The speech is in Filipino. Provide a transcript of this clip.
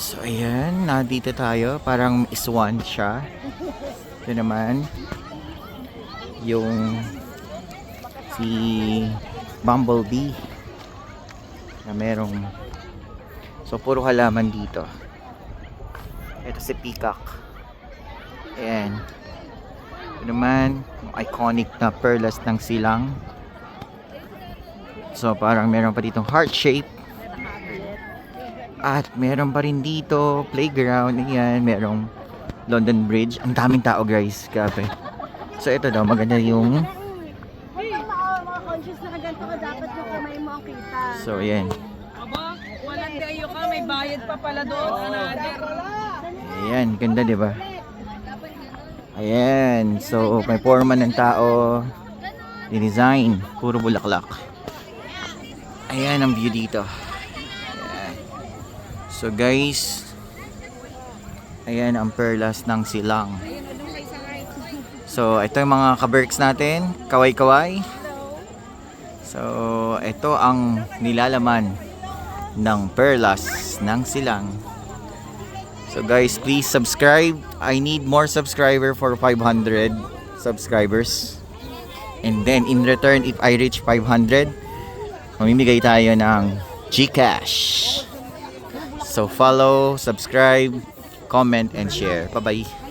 So, ayan. Nandito tayo. Parang iswan siya. Ito naman. Yung si Bumblebee na merong so puro halaman dito ito si Peacock ayan ito naman iconic na perlas ng silang so parang meron pa ditong heart shape at meron pa rin dito playground ayan merong London Bridge ang daming tao guys grabe so ito daw maganda yung so ayan Aba, walang dayo ka, may bayad pa pala doon. Ayan, ganda 'di ba? Ayan, so may forma ng tao, design, puro bulaklak. Ayan ang view dito. So guys, ayan ang perlas ng silang. So ito yung mga kaberks natin, kaway-kaway. So ito ang nilalaman ng perlas ng silang. So guys, please subscribe. I need more subscriber for 500 subscribers. And then in return, if I reach 500, mamimigay tayo ng Gcash. So follow, subscribe, comment, and share. Bye-bye.